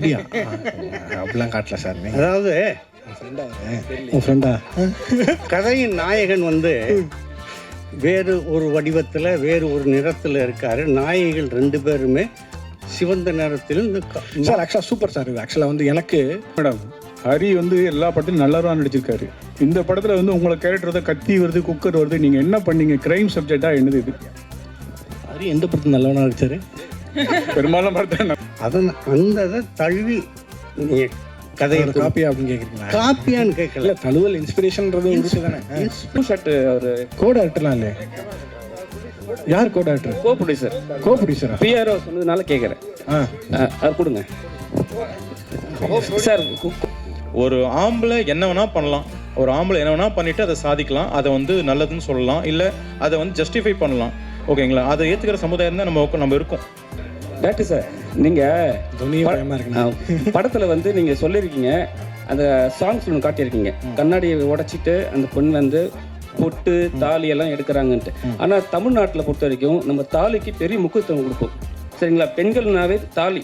அப்படியா? அப்படிலாம் காட்டல சார் அதாவது உன் ஃப்ரெண்டா கதையின் நாயகன் வந்து வேறு ஒரு வடிவத்தில் வேறு ஒரு நிறத்தில் இருக்காரு. நாயகிகள் ரெண்டு பேருமே சிவந்த நிறத்தில் சார் ஆக்சுவலாக சூப்பர் சார் ஆக்சுவலாக வந்து எனக்கு மேடம் ஹரி வந்து எல்லா படத்திலும் நல்லவராக நடிச்சிருக்காரு. இந்த படத்தில் வந்து உங்களை கேரக்டர் தான் கத்தி வருது குக்கர் வருது. நீங்கள் என்ன பண்ணீங்க? கிரைம் சப்ஜெக்டாக என்னது இது? ஹரி எந்த படத்தில் நல்லவனா நடிச்சாரு? பெரும்பாலும் படத்தை அதன் அந்த இதை தழுவி நீங்க கதையை ஒரு காப்பியா அப்படின்னு கேட்குறீங்களா? காப்பியான்னு கேட்கல. இல்லை தழுவல் இன்ஸ்பிரேஷன்ன்றது உங்களுக்கு தானே? ஷர்ட் ஒரு கோட் ஆக்டர்லாம் இல்லையே? யார் co actor co producer co ப்ரொடியூசரா PRO சொன்னதுனால கேட்குறேன். ஆ. அது கொடுங்க. சார் ஒரு ஆம்பளை என்ன வேணா பண்ணலாம். ஒரு ஆம்பளை என்ன வேணா பண்ணிட்டு அதை சாதிக்கலாம். அதை வந்து நல்லதுன்னு சொல்லலாம். இல்லை அதை வந்து ஜஸ்டிஃபை பண்ணலாம். ஓகேங்களா? அதை ஏற்றுக்கிற சமுதாயம் தான் நம்ம நம்ம இருக்கோம். டாக்டர் சார் நீங்கள் படத்தில் வந்து நீங்கள் சொல்லியிருக்கீங்க. அந்த சாங்ஸ் ஒன்று காட்டியிருக்கீங்க. கண்ணாடியை உடைச்சிட்டு அந்த பெண் வந்து பொட்டு தாலி எல்லாம் எடுக்கிறாங்கன்ட்டு. ஆனால் தமிழ்நாட்டில் பொறுத்த வரைக்கும் நம்ம தாலிக்கு பெரிய முக்கியத்துவம் கொடுப்போம். சரிங்களா? பெண்கள்னாவே தாலி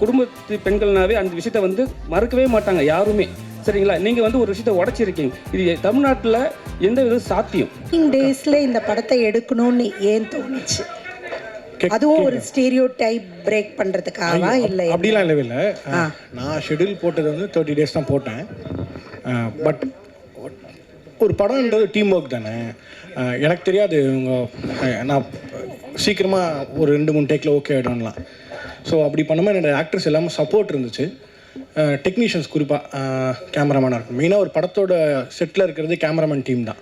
குடும்பத்து பெண்கள்னாவே அந்த விஷயத்த வந்து மறக்கவே மாட்டாங்க யாருமே. சரிங்களா? நீங்கள் வந்து ஒரு விஷயத்த உடைச்சிருக்கீங்க. இது தமிழ்நாட்டில் எந்த வித சாத்தியம்? டேஸ்ல இந்த படத்தை எடுக்கணும்னு ஏன் தோணுச்சு? அதுவும் ஒரு ஸ்டீரியோ டைப் பிரேக் பண்றதுக்காகவா இல்ல அப்படிலாம் இல்லவே இல்லை. நான் ஷெட்யூல் போட்டது வந்து தேர்ட்டி டேஸ் தான் போட்டேன். பட் ஒரு படம்ன்றது டீம் ஒர்க் தானே. எனக்கு தெரியாது இவங்க நான் சீக்கிரமாக ஒரு ரெண்டு மூணு டேக்கில் ஓகே ஆகிடும்லாம் ஸோ அப்படி பண்ணும்போது என்னோட ஆக்டர்ஸ் எல்லாமே சப்போர்ட் இருந்துச்சு. டெக்னீஷியன்ஸ் குறிப்பாக கேமராமேனாக இருக்கும் மெயினாக ஒரு படத்தோட செட்டில் இருக்கிறது கேமராமேன் டீம் தான்.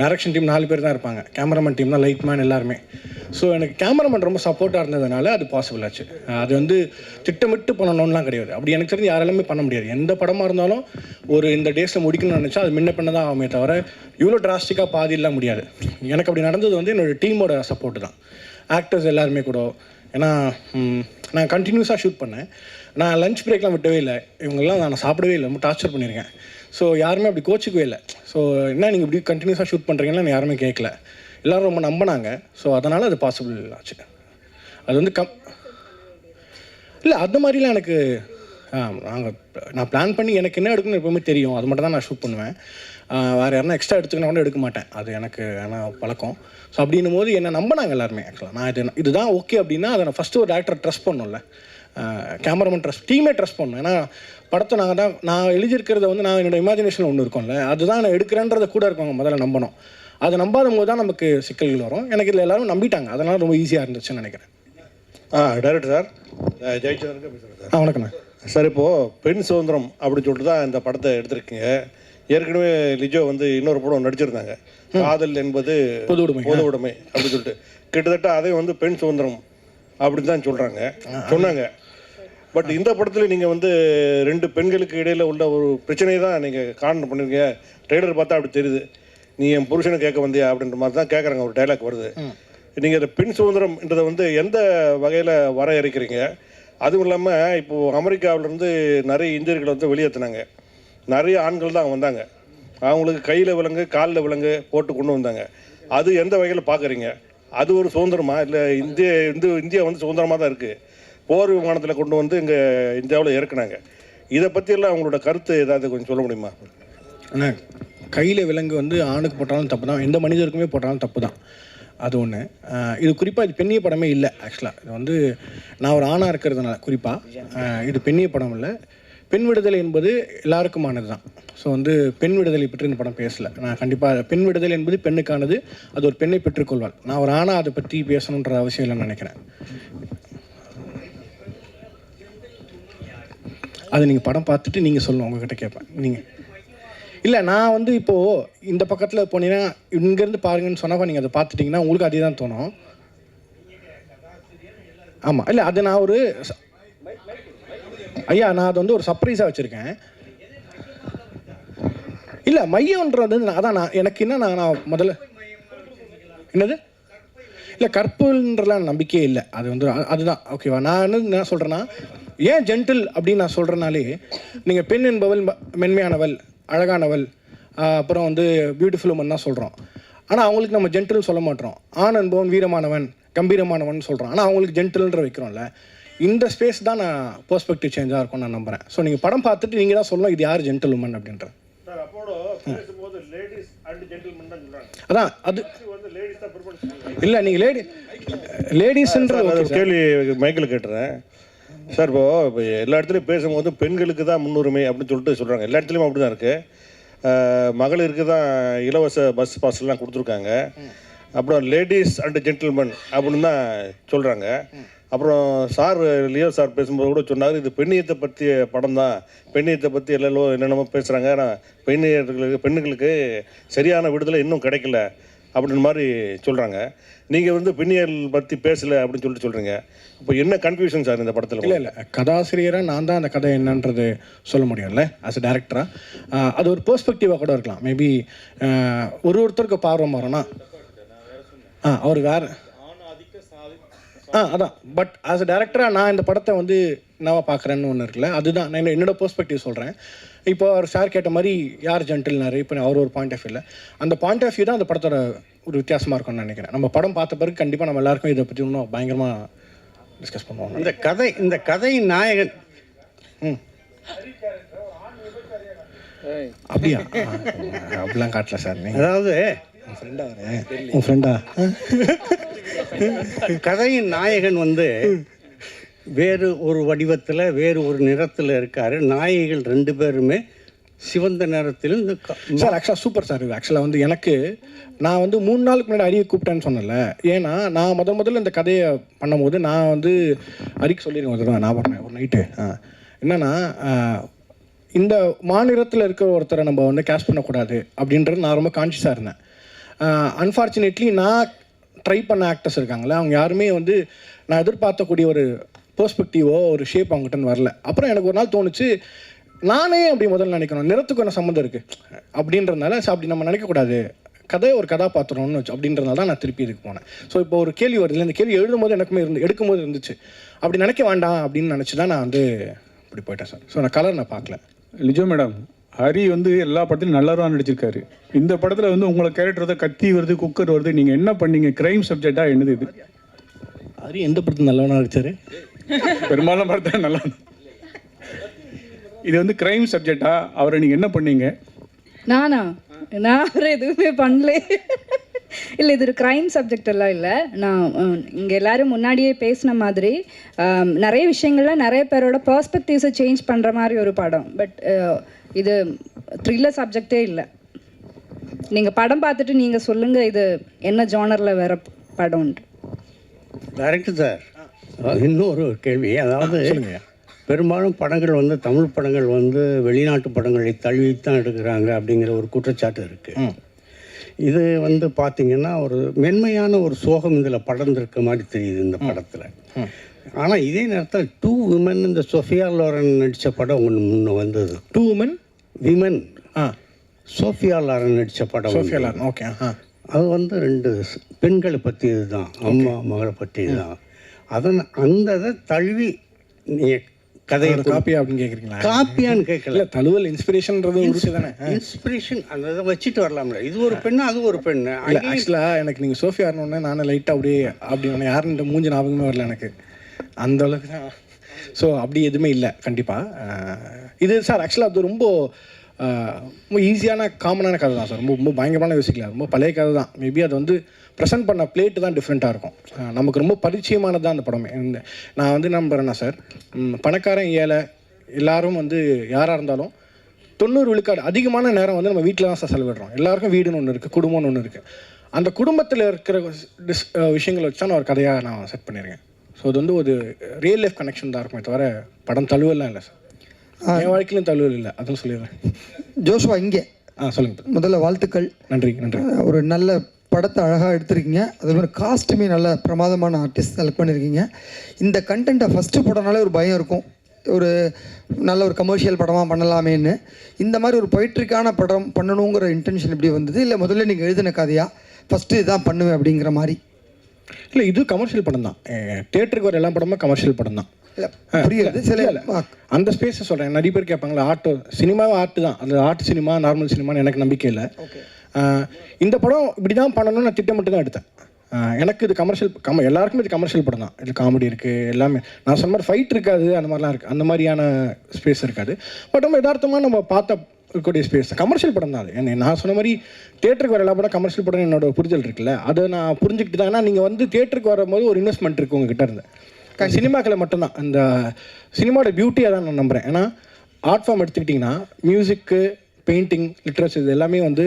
டேரக்ஷன் டீம் நாலு பேர் தான் இருப்பாங்க. கேமராமேன் டீம் தான் லைட் மேன் எல்லாருமே. ஸோ எனக்கு கேமராமேன் ரொம்ப சப்போர்ட்டாக இருந்ததுனால அது பாசிபிள் ஆச்சு. அது வந்து திட்டமிட்டு பண்ணணும்லாம் கிடையாது. அப்படி எனக்கு தெரிஞ்சு யாராலுமே பண்ண முடியாது. எந்த படமாக இருந்தாலும் ஒரு இந்த டேஸில் முடிக்கணும்னு நினச்சா அது முன்ன பண்ண தான் ஆகுமே தவிர இவ்வளோ டிராஸ்டிக்காக பாதியெல்லாம் முடியாது. எனக்கு அப்படி நடந்தது வந்து என்னோட டீமோட சப்போர்ட் தான். ஆக்டர்ஸ் எல்லாருமே கூட. ஏன்னா நான் கண்டினியூஸாக ஷூட் பண்ணேன். நான் லஞ்ச் பிரேக்லாம் விட்டவே இல்லை. இவங்கெல்லாம் நான் சாப்பிடவே இல்லை. ரொம்ப டார்ச்சர் பண்ணியிருக்கேன். ஸோ யாருமே அப்படி கோச்சிக்கவே இல்லை. ஸோ என்ன நீங்கள் இப்படி கண்டினியூஸாக ஷூட் பண்ணுறீங்கன்னு யாருமே கேட்கல. எல்லாரும் ரொம்ப நம்பினாங்க. ஸோ அதனால் அது பாசிபிள் ஆச்சு. அது வந்து கம் இல்லை அந்த மாதிரிலாம் எனக்கு நாங்கள் நான் பிளான் பண்ணி எனக்கு என்ன எடுக்கணும்னு எப்பவுமே தெரியும். அது மட்டும் தான் நான் ஷூட் பண்ணுவேன். வேறு யாருன்னா எக்ஸ்ட்ரா எடுத்துக்கணும் கூட எடுக்க மாட்டேன். அது எனக்கு ஆனால் பழக்கம். ஸோ அப்படின்னும் போது என்ன நம்பினாங்க எல்லாருமே. ஆக்சுவலாக நான் இது இதுதான் ஓகே அப்படின்னா அதை நான் ஃபஸ்ட்டு ஒரு டேரக்டர் ட்ரஸ்ட் பண்ணணும்ல. கேமராமேன் ட்ரஸ்ட் டீமே ட்ரஸ்ட் பண்ணணும். ஏன்னா படத்தை நாங்கள் தான் நான் எழுதியிருக்கிறத வந்து நான் என்னோட இமேஜினேஷன் ஒன்று இருக்கும்ல அதுதான் நான் எடுக்கிறேன்றத கூட இருக்கவங்க முதல்ல நம்பணும். அதை நம்பாத போது தான் நமக்கு சிக்கல்கள் வரும். எனக்கு இதில் எல்லாரும் நம்பிட்டாங்க. அதனால் ரொம்ப ஈஸியாக இருந்துச்சுன்னு நினைக்கிறேன். ஆ டைரக்டர் சார். ஜெயச்சந்திரன் பேசுகிறேன் சார். ஆ வணக்கண்ணா சார் இப்போது பெண் சுதந்திரம் அப்படின்னு சொல்லிட்டு தான் இந்த படத்தை எடுத்திருக்கீங்க. ஏற்கனவே லிஜோ வந்து இன்னொரு படம் நடிச்சிருந்தாங்க. காதல் என்பது பொது உடைமை. பொது உடைமை அப்படின்னு சொல்லிட்டு. கிட்டத்தட்ட அதே வந்து பெண் சுதந்திரம் அப்படின்னு தான் சொல்கிறாங்க சொன்னாங்க. பட் இந்த படத்தில் நீங்கள் வந்து ரெண்டு பெண்களுக்கு இடையில் உள்ள ஒரு பிரச்சனையை தான் நீங்கள் காரணம் பண்ணிருக்கீங்க. ட்ரெய்லர் பார்த்தா அப்படி தெரியுது. நீ என் புருஷனை கேட்க வந்தியா அப்படின்ற மாதிரி தான் கேட்குறாங்க ஒரு டைலாக் வருது. நீங்கள் இந்த பெண் சுதந்திரம்ன்றதை வந்து எந்த வகையில் வரையறுக்கிறீங்க? அதுவும் இல்லாமல் இப்போது அமெரிக்காவிலேருந்து நிறைய இந்தியர்களை வந்து வெளியேற்றினாங்க நிறைய ஆண்கள் தான் வந்தாங்க. அவங்களுக்கு கையில் விலங்கு காலில் விலங்கு போட்டு கொண்டு வந்தாங்க. அது எந்த வகையில் பார்க்குறீங்க அது ஒரு சுதந்திரமா? இல்லை இந்திய இந்து இந்தியா வந்து சுதந்திரமாக தான் இருக்குது போர் விமானத்தில் கொண்டு வந்து இங்கே இந்தியாவில் இறக்குனாங்க. இதை பற்றியெல்லாம் அவங்களோட கருத்து ஏதாவது கொஞ்சம் சொல்ல முடியுமா? அண்ணா கையில் விலங்கு வந்து ஆணுக்கு போட்டாலும் தப்பு தான் எந்த மனிதருக்குமே போட்டாலும் தப்பு தான் அது ஒன்று இது குறிப்பாக இது பெண்ணிய படமே இல்லை ஆக்சுவலாக இது வந்து நான் ஒரு ஆணாக இருக்கிறதுனால குறிப்பாக இது பெண்ணிய படம் இல்லை. பெண் விடுதலை என்பது எல்லாருக்குமானது தான் ஸோ வந்து பெண் விடுதலை பற்றி இந்த படம் பேசலை. நான் கண்டிப்பாக பெண் விடுதலை என்பது பெண்ணுக்கானது. அது ஒரு பெண்ணை பெற்றுக்கொள்வாள். நான் ஒரு ஆணாக அதை பற்றி பேசணுன்ற அவசியம் இல்லைன்னு நினைக்கிறேன். அது நீங்கள் படம் பார்த்துட்டு நீங்கள் சொல்லணும் உங்ககிட்ட கேட்பேன் நீங்கள் இல்லை நான் வந்து இப்போது இந்த பக்கத்தில் போனீங்கன்னா இங்கேருந்து பாருங்கன்னு சொன்னப்போ நீங்கள் அதை பார்த்துட்டிங்கன்னா உங்களுக்கு அதே தான் தோணும். ஆமாம் இல்லை அது நான் ஒரு ஐயா நான் அது வந்து ஒரு சர்ப்ரைஸாக வச்சுருக்கேன். இல்லை மையம்ன்றது நான் அதான் நான் எனக்கு என்ன நான் நான் முதல்ல என்னது? இல்லை கற்புன்றலாம் நம்பிக்கையே இல்லை. அது வந்து அதுதான் ஓகேவா? நான் என்ன என்ன சொல்கிறேன்னா ஏன் ஜென்டில் அப்படின்னு நான் சொல்கிறனாலே நீங்கள் பெண் என்பவள் மென்மையானவள் அழகானவள் அப்புறம் வந்து பியூட்டிஃபுல் உமன் தான் சொல்கிறோம் ஆனால் அவங்களுக்கு நம்ம ஜென்டில் சொல்ல மாட்டோம். ஆண் என்பவன் வீரமானவன் கம்பீரமானவன் சொல்கிறோம் ஆனால் அவங்களுக்கு ஜென்டில்ன்ற வைக்கிறோம்ல. இந்த ஸ்பேஸ் தான் நான் பெர்ஸ்பெக்டிவ் சேஞ்சாக இருக்கும்னு நான் நம்புகிறேன் ஸோ நீங்கள் படம் பார்த்துட்டு நீங்கள் தான் சொல்லணும் இது யார் ஜென்டில் உமன் அப்படின்ற அதான் அது இல்லை நீங்கள் லேடி லேடிஸ்ன்ற கேள்வி மைக்கில் கேட்டுறேன். சார் இப்போ இப்போ எல்லா இடத்துலையும் பேசும்போது பெண்களுக்கு தான் முன்னுரிமை அப்படின்னு சொல்லிட்டு சொல்கிறாங்க எல்லா இடத்துலையும் அப்படி தான் இருக்குது மகளிருக்கு தான் இலவச பஸ் பாஸ்லாம் கொடுத்துருக்காங்க. அப்புறம் லேடிஸ் அண்ட் ஜென்டில்மேன் அப்படின்னு தான் சொல்கிறாங்க அப்புறம் சார் லியோ சார் பேசும்போது கூட சொன்னார் இது பெண்ணியத்தை பற்றிய படம் தான். பெண்ணியத்தை பற்றி எல்லாம் என்னென்னமோ பேசுகிறாங்க ஆனால் பெண்ணியர்களுக்கு பெண்ணுங்களுக்கு சரியான விடுதலை இன்னும் கிடைக்கல. அப்படின்னு மாதிரி சொல்கிறாங்க நீங்கள் வந்து பெண்ணியல் பற்றி பேசலை அப்படின்னு சொல்லிட்டு சொல்கிறீங்க இப்போ என்ன கன்ஃபியூஷன் சார் இந்த படத்தில்? இல்லை இல்லை. கதாசிரியராக நான் தான் அந்த கதை என்னன்றது சொல்ல முடியும்ல ஆஸ் அ டேரக்டராக அது ஒரு பெர்ஸ்பெக்டிவாக கூட இருக்கலாம். மேபி ஒரு ஒருத்தருக்கு பார்வை மாறனா ஆ அவர் வேறு. ஆ அதான். பட் ஆஸ் அ டேரக்டராக நான் இந்த படத்தை வந்து என்னவா பார்க்குறேன்னு ஒன்று இருக்குல்ல? அதுதான். நான் என்னோட பெர்ஸ்பெக்டிவ் சொல்கிறேன் இப்போ அவர் சார் கேட்ட மாதிரி யார் ஜென்டில்னாரு இப்போ அவர் ஒரு பாயிண்ட் ஆஃப் வியூவில் அந்த பாயிண்ட் ஆஃப் வியூ தான் அந்த படத்தோட ஒரு வித்தியாசமாக இருக்கும்னு நினைக்கிறேன். நம்ம படம் பார்த்த பிறகு கண்டிப்பாக நம்ம எல்லாருக்கும் இதை பற்றி இன்னும் பயங்கரமாக டிஸ்கஸ் பண்ணுவோம் இந்த கதை இந்த கதையின் நாயகன். ம். அப்படியா? அப்படிலாம் காட்டல சார் நீங்கள் அதாவது உன் ஃப்ரெண்டா கதையின் நாயகன் வந்து வேறு ஒரு வடிவத்தில் வேறு ஒரு நிறத்தில் இருக்காரு. நாயகிகள் ரெண்டு பேருமே சிவந்த நேரத்திலும் இந்த சார் ஆக்சுவலாக சூப்பர் சார் இது. ஆக்சுவலாக வந்து எனக்கு நான் வந்து மூணு நாளுக்கு முன்னாடி அரியை கூப்பிட்டேன்னு சொன்னல ஏன்னா நான் முத முதல்ல இந்த கதையை பண்ணும்போது நான் வந்து அரிக்கு சொல்லிடுவேன் நான் பண்ணேன் ஒரு நைட்டு என்னன்னா இந்த மாநிலத்தில் இருக்கிற ஒருத்தரை நம்ம வந்து கேஷ் பண்ணக்கூடாது அப்படின்றது நான் ரொம்ப கான்ஷியஸாக இருந்தேன். அன்ஃபார்ச்சுனேட்லி நான் ட்ரை பண்ண ஆக்டர்ஸ் இருக்காங்களே அவங்க யாருமே வந்து நான் எதிர்பார்த்தக்கூடிய ஒரு பெர்ஸ்பெக்டிவோ ஒரு ஷேப் அவங்ககிட்ட வரல. அப்புறம் எனக்கு ஒரு நாள் தோணுச்சு நானே அப்படி முதல்ல நினைக்கணும். நிறத்துக்கு என்ன சம்மந்தம் இருக்குது அப்படின்றதுனால சரி, அப்படி நம்ம நினைக்கக்கூடாது. கதை ஒரு கதாபாத்திரம்னு வச்சு அப்படின்றதுனால தான் நான் திருப்பி இதுக்கு போனேன். ஸோ இப்போ ஒரு கேள்வி வருது இந்த கேள்வி எழுதும்போது எனக்குமே இருந்து எடுக்கும்போது இருந்துச்சு. அப்படி நினைக்க வேண்டாம் அப்படின்னு நினச்சி தான் நான் வந்து இப்படி போயிட்டேன் சார் ஸோ நான் கலர் நான் பார்க்கல. லிஜோ மேடம் ஹரி வந்து எல்லா படத்திலும் நல்லவராக நடிச்சிருக்காரு. இந்த படத்தில் வந்து உங்களை கேரக்டர் தான் கத்தி வருது குக்கர் வருது. நீங்கள் என்ன பண்ணீங்க? கிரைம் சப்ஜெக்டாக என்னது இது? ஹரி எந்த படத்தில் நல்லவனா நடிச்சாரு? பெரும்பாலும் படத்தில் நல்லா இது வந்து கிரைம் சப்ஜெக்டா அவரை நீங்கள் என்ன பண்ணீங்க? நானா? நான் அவர் எதுவுமே பண்ணல. இல்லை இது ஒரு க்ரைம் சப்ஜெக்ட் எல்லாம் இல்லை. நான் இங்கே எல்லாரும் முன்னாடியே பேசின மாதிரி நிறைய விஷயங்கள்ல நிறைய பேரோட பர்ஸ்பெக்டிவ்ஸை சேஞ்ச் பண்ணுற மாதிரி ஒரு படம். பட் இது த்ரில்லர் சப்ஜெக்டே இல்லை. நீங்கள் படம் பார்த்துட்டு நீங்கள் சொல்லுங்கள் இது என்ன ஜானரில் வேற படம்ன்ட்டு. டைரக்டர் சார் இன்னொரு கேள்வி அதாவது பெரும்பாலும் படங்கள் வந்து தமிழ் படங்கள் வந்து வெளிநாட்டு படங்களை தழுவித்தான் எடுக்கிறாங்க அப்படிங்கிற ஒரு குற்றச்சாட்டு இருக்குது இது வந்து பார்த்தீங்கன்னா ஒரு மென்மையான ஒரு சோகம் இதில் படர்ந்திருக்க மாதிரி தெரியுது இந்த படத்தில். ஆனால் இதே நேரத்தில் டூ விமன் இந்த சொஃபியா லோரன் நடித்த படம் ஒன்று முன்ன வந்தது. டூ உமன் விமன் ஆ. சோஃபியா லாரன் நடித்த படம் சோஃபியா. லாரன் ஓகே அது வந்து ரெண்டு பெண்களை பற்றியது தான் அம்மா மகளை பற்றியது தான் அதன் அந்த இதை தழுவி நீங்கள் கதையை காப்பியா அப்படின்னு கேட்குறீங்களா காப்பியான்னு கேட்கல தழுவல் இன்ஸ்பிரேஷன்ன்றது உருட்டு தானே? இன்ஸ்பிரேஷன் அந்த இதை வச்சுட்டு வரலாம்ல. இது ஒரு பெண்ணு அது ஒரு பெண்ணு. இல்லை ஆக்சுவலாக எனக்கு நீங்கள் சோஃபியா ஆடணுன்னே நானும் லைட்டாக அப்படியே அப்படி இந்த மூஞ்சி ஞாபகமே வரல எனக்கு. அந்த அளவுக்கு தான். ஸோ அப்படி எதுவுமே இல்லை கண்டிப்பாக இது சார் ஆக்சுவலாக அது ரொம்ப ரொம்ப ஈஸியான காமனான கதை தான் சார் ரொம்ப ரொம்ப பயங்கரமான யோசிக்கல. ரொம்ப பழைய கதை தான் மேபி அது வந்து ப்ரெசென்ட் பண்ண பிளேட்டு தான் டிஃப்ரெண்ட்டாக இருக்கும். நமக்கு ரொம்ப பரிச்சயமானது தான் அந்த படமே. இந்த நான் வந்து நம்புகிறேன்னா சார் பணக்காரன் ஏழை எல்லாரும் வந்து யாராக இருந்தாலும் தொண்ணூறு விழுக்காடு அதிகமான நேரம் வந்து நம்ம வீட்டில் தான் சார் செலவிடுறோம். எல்லாருக்கும் வீடுன்னு ஒன்று இருக்குது குடும்பம்னு ஒன்று இருக்குது அந்த குடும்பத்தில் இருக்கிற டிஸ் விஷயங்களை வச்சு தான் நான் ஒரு கதையாக நான் செட் பண்ணியிருக்கேன். ஸோ அது வந்து ஒரு ரியல் லைஃப் கனெக்ஷன் தான் இருக்குமே தவிர படம் தழுவெல்லாம் இல்லை சார் என் வாழ்க்கையிலும் தழுவல் இல்லை. அதுவும் சொல்லிடுறேன். ஜோஷுவா இங்கே. ஆ சொல்லுங்கள் முதல்ல வாழ்த்துக்கள். நன்றி நன்றி. ஒரு நல்ல படத்தை அழகாக எடுத்திருக்கீங்க. அதே மாதிரி காஸ்ட்டுமே நல்ல பிரமாதமான ஆர்டிஸ்ட் செலக்ட் பண்ணியிருக்கீங்க இந்த கண்டென்ட்டை ஃபஸ்ட்டு போடனாலே ஒரு பயம் இருக்கும். ஒரு நல்ல ஒரு கமர்ஷியல் படமாக பண்ணலாமேன்னு. இந்த மாதிரி ஒரு பொயிட்ரிக்கான படம் பண்ணணுங்கிற இன்டென்ஷன் இப்படி வந்தது? இல்லை முதல்ல நீங்கள் எழுதின கதையா? ஃபஸ்ட்டு இதான் பண்ணுவேன் அப்படிங்கிற மாதிரி. இல்லை இது கமர்ஷியல் படம் தான். தேட்டருக்கு வர எல்லா படமும் கமர்ஷியல் படம் தான். இல்லை புரியுது. சில அந்த ஸ்பேஸை சொல்கிறேன் நிறைய பேர் கேட்பாங்களா ஆர்ட் சினிமாவே ஆர்ட் தான். அது ஆர்ட் சினிமா நார்மல் சினிமான்னு எனக்கு நம்பிக்கை இல்லை. இந்த படம் இப்படி தான் பண்ணணும்னு நான் திட்டமிட்டு தான் எடுத்தேன். எனக்கு இது கமர்ஷியல் கம எல்லாருக்குமே இது கமர்ஷியல் படம் தான். இது காமெடி இருக்குது எல்லாமே. நான் சொன்ன மாதிரி ஃபைட் இருக்காது அந்த மாதிரிலாம் இருக்குது அந்த மாதிரியான ஸ்பேஸ் இருக்காது. பட் நம்ம யதார்த்தமாக நம்ம பார்த்த இருக்கக்கூடிய ஸ்பேஸ் கமர்ஷியல் படம் தான் அது. என்ன நான் சொன்ன மாதிரி தேட்டருக்கு வர எல்லா படம் கமர்ஷியல் படம் என்னோட புரிதல் இருக்குல்ல அதை நான் புரிஞ்சுக்கிட்டு தான். ஏன்னா நீங்கள் வந்து தேட்டருக்கு வரும்போது ஒரு இன்வெஸ்ட்மெண்ட் இருக்குது உங்ககிட்ட இருந்து. சினிமாக்களை மட்டும்தான். அந்த சினிமாவோட பியூட்டியாக தான் நான் நம்புகிறேன் ஏன்னா ஆர்ட் ஃபார்ம் எடுத்துக்கிட்டிங்கன்னா மியூசிக்கு பெயிண்டிங் லிட்ரேச்சர் இது எல்லாமே வந்து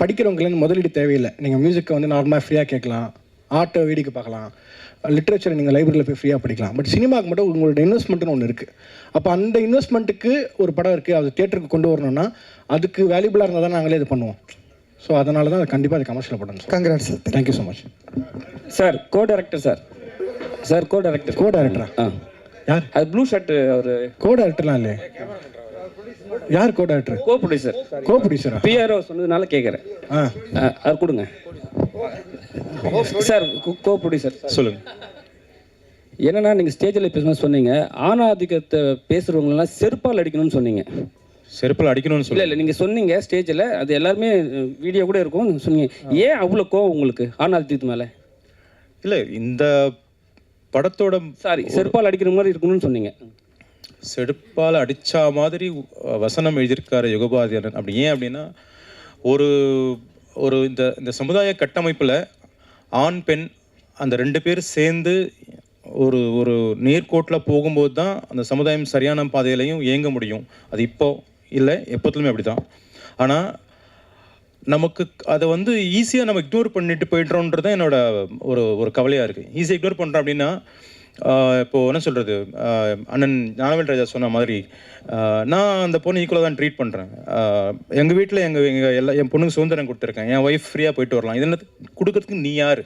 படிக்கிறவங்களுக்கு முதலீடு தேவையில்லை. நீங்கள் மியூசிக்கை வந்து நார்மலாக ஃப்ரீயாக கேட்கலாம். ஆர்ட்டை வேடிக்கை பார்க்கலாம். லிட்ரேச்சரை நீங்கள் லைப்ரரியில் போய் ஃப்ரீயாக படிக்கலாம். பட் சினிமாவுக்கு மட்டும் உங்களோட இன்வெஸ்ட்மெண்ட்னு ஒன்று இருக்குது அப்போ அந்த இன்வெஸ்ட்மெண்ட்டுக்கு ஒரு படம் இருக்குது அது தேட்டருக்கு கொண்டு வரணும்னா அதுக்கு வேல்யூபிளாக இருந்தால் தான் நாங்களே இது பண்ணுவோம். ஸோ அதனால தான் அது கண்டிப்பாக அது கமர்ஷியல் படம் sir congrats sir thank you so much sir co director sir sir co director co டைரக்டரா யார்? அது ப்ளூ ஷர்ட் அவர். கோ டைரக்டர்லாம் இல்லையே. யார் co director co producer co ப்ரொடியூசரா PRO சொன்னதுனால கேட்குறேன் ஆ. அவர் கொடுங்க. சார் கோ ப்ரொடியூசர் சொல்லுங்க. என்னன்னா நீங்கள் ஸ்டேஜில் பேசும்போது சொன்னீங்க. ஆணாதிக்கத்தை பேசுகிறவங்களெல்லாம் செருப்பால் அடிக்கணும்னு சொன்னீங்க. செருப்பில் அடிக்கணும்னு சொல்லி இல்லை நீங்கள் சொன்னீங்க ஸ்டேஜில் அது எல்லாருமே வீடியோ கூட இருக்கும். சொன்னீங்க. ஏன் அவ்வளோ கோவம் உங்களுக்கு ஆணாதிக்கத்து மேலே? இல்லை இந்த படத்தோட சாரி செருப்பால் அடிக்கிற மாதிரி இருக்கணும்னு சொன்னீங்க. செடுப்பால் அடிச்சா மாதிரி வசனம் எழுதியிருக்காரு யுகபாதியரன் அப்படி ஏன் அப்படின்னா ஒரு ஒரு இந்த இந்த சமுதாய கட்டமைப்பில் ஆண் பெண் அந்த ரெண்டு பேர் சேர்ந்து ஒரு ஒரு நேர்கோட்டில் போகும்போது தான் அந்த சமுதாயம் சரியான பாதையிலையும் இயங்க முடியும். அது இப்போ இல்லை எப்போத்துலையுமே அப்படி தான் ஆனால் நமக்கு அதை வந்து ஈஸியாக நம்ம இக்னோர் பண்ணிட்டு போயிடுறோன்றது தான் என்னோட ஒரு ஒரு கவலையாக இருக்குது ஈஸியாக இக்னோர் பண்ணுறோம் அப்படின்னா இப்போது என்ன சொல்கிறது அண்ணன் ஞானவேல் ராஜா சொன்ன மாதிரி நான் அந்த பொண்ணு ஈக்குவலாக தான் ட்ரீட் பண்ணுறேன் எங்கள் வீட்டில் எங்கள் எங்கள் எல்லா என் பொண்ணுக்கு சுதந்திரம் கொடுத்துருக்கேன். என் ஒய்ஃப் ஃப்ரீயாக போயிட்டு வரலாம். இது என்ன கொடுக்கறதுக்கு நீ யார்?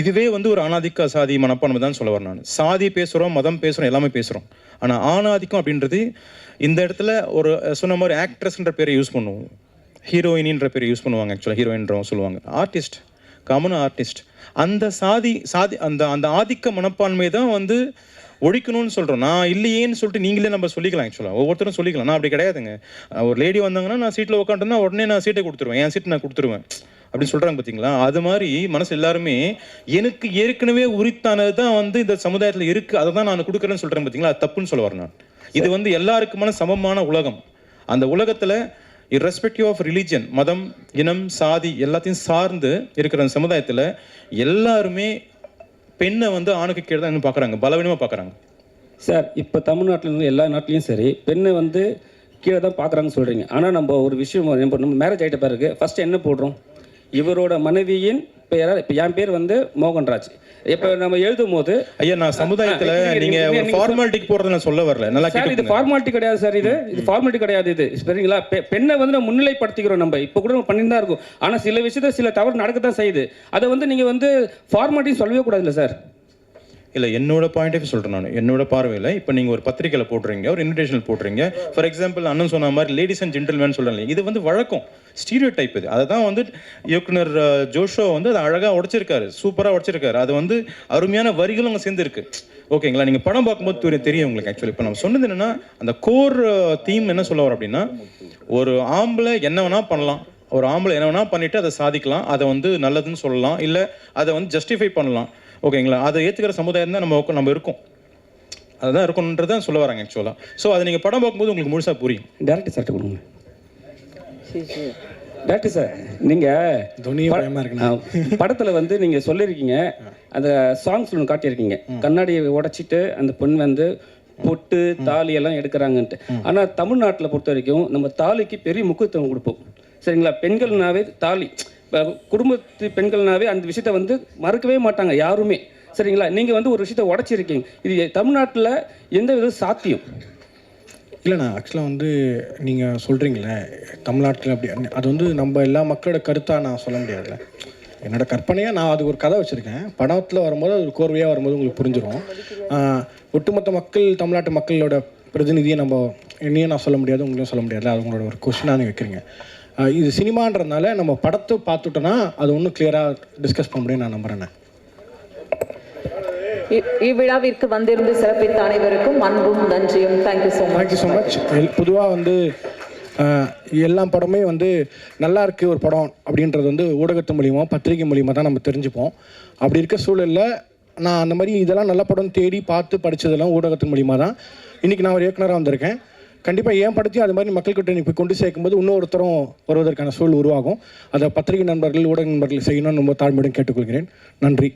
இதுவே வந்து ஒரு ஆணாதிக்க சாதி மனப்பான்மை தான் சொல்ல வரேன் நான். சாதி பேசுகிறோம் மதம் பேசுகிறோம் எல்லாமே பேசுகிறோம் ஆனால் ஆணாதிக்கம் அப்படின்றது இந்த இடத்துல ஒரு சொன்ன மாதிரி ஆக்ட்ரஸ்ன்ற பேரை யூஸ் பண்ணுவோம். ஹீரோயினின்ற பேரை யூஸ் பண்ணுவாங்க ஆக்சுவலாக ஹீரோயின்றவங்க சொல்லுவாங்க. ஆர்டிஸ்ட் காமன் ஆர்டிஸ்ட் அந்த சாதி சாதி அந்த அந்த ஆதிக்க மனப்பான்மை தான் வந்து ஒழிக்கணும்னு சொல்கிறோம் நான் இல்லையேன்னு சொல்லிட்டு நீங்களே நம்ம சொல்லிக்கலாம் ஆக்சுவலாக ஒவ்வொருத்தரும் சொல்லிக்கலாம். நான் அப்படி கிடையாதுங்க. ஒரு லேடி வந்தாங்கன்னா நான் சீட்டில் உட்காந்துருந்தா உடனே நான் சீட்டை கொடுத்துருவேன். என் சீட் நான் கொடுத்துருவேன். அப்படின்னு சொல்கிறாங்க பார்த்தீங்களா அது மாதிரி மனசு எல்லாருமே எனக்கு ஏற்கனவே உரித்தானது தான் வந்து இந்த சமுதாயத்தில் இருக்குது அதை தான் நான் கொடுக்குறேன்னு சொல்கிறேன் பார்த்தீங்களா தப்புன்னு சொல்ல வரேன் நான். இது வந்து எல்லாருக்குமான சமமான உலகம். அந்த உலகத்தில் irrespective ஆஃப் ரிலீஜன் மதம் இனம் சாதி எல்லாத்தையும் சார்ந்து இருக்கிற அந்த சமுதாயத்தில் எல்லாருமே பெண்ணை வந்து ஆணுக்கு கீழே தான் பார்க்குறாங்க பலவீனமாக பார்க்குறாங்க சார் இப்போ தமிழ்நாட்டில் இருந்து எல்லா நாட்டிலையும் சரி பெண்ணை வந்து கீழே தான் பார்க்குறாங்கன்னு சொல்கிறீங்க ஆனால் நம்ம ஒரு விஷயம் நம்ம மேரேஜ் ஆகிட்ட பிறகு ஃபஸ்ட்டு என்ன போடுறோம்? இவரோட மனைவியின் பெயரால் இப்போ என் பேர் வந்து மோகன்ராஜ். இப்போ நம்ம எழுதும் போது ஐயா நான் சமுதாயத்தில் நீங்க ஒரு நீங்க ஃபார்மாலிட்டிக்கு போகிறத நான் சொல்ல வரல. நல்லா சார் இது. ஃபார்மாலிட்டி கிடையாது சார் இது. இது ஃபார்மாலிட்டி கிடையாது இது. சரிங்களா? பெண்ணை வந்து நம்ம முன்னிலைப்படுத்திக்கிறோம் நம்ம. இப்போ கூட நம்ம பண்ணிட்டு தான் இருக்கும். ஆனால் சில விஷயத்துல சில தவறு நடக்க தான் செய்யுது. அதை வந்து நீங்கள் வந்து ஃபார்மாலிட்டின்னு சொல்லவே கூடாதுல்ல சார். இல்லை என்னோட பாயிண்ட் ஆஃப் சொல்கிறேன் நான். என்னோட பார்வையில் இப்போ நீங்கள் ஒரு பத்திரிக்கையில் போடுறீங்க ஒரு இன்விடேஷன் போடுறீங்க ஃபார் எக்ஸாம்பிள் அண்ணன் சொன்ன மாதிரி லேடிஸ் அண்ட் ஜென்டில்மேன் சொல்கிறேன் இது வந்து வழக்கம். ஸ்டீரியோ டைப் இது. அதை தான் வந்து இயக்குனர் ஜோஷோ வந்து அதை அழகாக உடச்சிருக்காரு. சூப்பராக உடச்சிருக்காரு. அது வந்து அருமையான வரிகளும் அங்கே சேர்ந்துருக்கு. ஓகேங்களா நீங்கள் படம் பார்க்கும்போது தெரியும் உங்களுக்கு ஆக்சுவலி இப்போ நம்ம சொன்னது என்னென்னா அந்த கோர் தீம் என்ன சொல்ல வரோம் அப்படின்னா ஒரு ஆம்பளை என்ன வேணால் பண்ணலாம். ஒரு ஆம்பளை என்ன வேணால் பண்ணிவிட்டு அதை சாதிக்கலாம். அதை வந்து நல்லதுன்னு சொல்லலாம். இல்லை அதை வந்து ஜஸ்டிஃபை பண்ணலாம். ஓகேங்களா? அதை ஏற்றுக்கிற சமுதாயம் தான் நம்ம நம்ம இருக்கோம். அதுதான் இருக்கணுன்றதை சொல்ல வராங்க ஆக்சுவலாக ஸோ அதை நீங்கள் படம் பார்க்கும்போது உங்களுக்கு முழுசாக புரியும். டேரக்டர் சார்ட்ட கொடுங்க. Director sir. நீங்கள் பயமாக இருக்குண்ணா படத்தில் வந்து நீங்கள் சொல்லியிருக்கீங்க. அந்த சாங்ஸ் ஒன்று காட்டியிருக்கீங்க. கண்ணாடியை உடைச்சிட்டு அந்த பெண் வந்து பொட்டு தாலி எல்லாம் எடுக்கிறாங்கன்ட்டு. ஆனால் தமிழ்நாட்டில் பொறுத்த வரைக்கும் நம்ம தாலிக்கு பெரிய முக்கியத்துவம் கொடுப்போம். சரிங்களா? பெண்கள்னாவே தாலி. குடும்பத்து பெண்கள்னாவே அந்த விஷயத்த வந்து மறக்கவே மாட்டாங்க யாருமே. சரிங்களா? நீங்கள் வந்து ஒரு விஷயத்த உடைச்சிருக்கீங்க. இது தமிழ்நாட்டில் எந்த வித சாத்தியம்? இல்லைண்ணா ஆக்சுவலாக வந்து நீங்கள் சொல்கிறீங்களே தமிழ்நாட்டில் அப்படி அது வந்து நம்ம எல்லா மக்களோட கருத்தாக நான் சொல்ல முடியாதுல்ல. என்னோட கற்பனையாக நான் அது ஒரு கதை வச்சுருக்கேன். படத்தில் வரும்போது அது ஒரு கோர்வையாக வரும்போது உங்களுக்கு புரிஞ்சிடும் ஒட்டுமொத்த மக்கள் தமிழ்நாட்டு மக்களோட பிரதிநிதியை நம்ம என்னையும் நான் சொல்ல முடியாது உங்களையும் சொல்ல முடியாது அது உங்களோட ஒரு கொஷினாக நீங்கள் வைக்கிறீங்க. இது சினிமான்றதுனால நம்ம படத்தை பார்த்துட்டோன்னா அது ஒன்றும் கிளியராக டிஸ்கஸ் பண்ண முடியும் நான் நம்புகிறேண்ணே இ- இவ்விழாவிற்கு வந்திருந்து சிறப்பித்த அனைவருக்கும் அன்பும் நன்றியும். Thank you so much thank you so much பொதுவாக வந்து எல்லா படமே வந்து நல்லா இருக்கு ஒரு படம் அப்படின்றது வந்து ஊடகத்து மூலியமாக பத்திரிகை மூலியமாக தான் நம்ம தெரிஞ்சுப்போம். அப்படி இருக்க சூழலில் நான் அந்த மாதிரி இதெல்லாம் நல்ல படம் தேடி பார்த்து படித்ததெல்லாம் ஊடகத்தின் மூலியமாக தான். இன்றைக்கி நான் ஒரு இயக்குனராக வந்திருக்கேன். கண்டிப்பாக ஏன் படத்தையும் அது மாதிரி மக்கள்கிட்ட நீ கொண்டு சேர்க்கும்போது இன்னொருத்தரும் வருவதற்கான சூழல் உருவாகும். அதை பத்திரிகை நண்பர்கள் ஊடக நண்பர்கள் செய்யணும்னு ரொம்ப தாழ்மையுடன் கேட்டுக்கொள்கிறேன். நன்றி.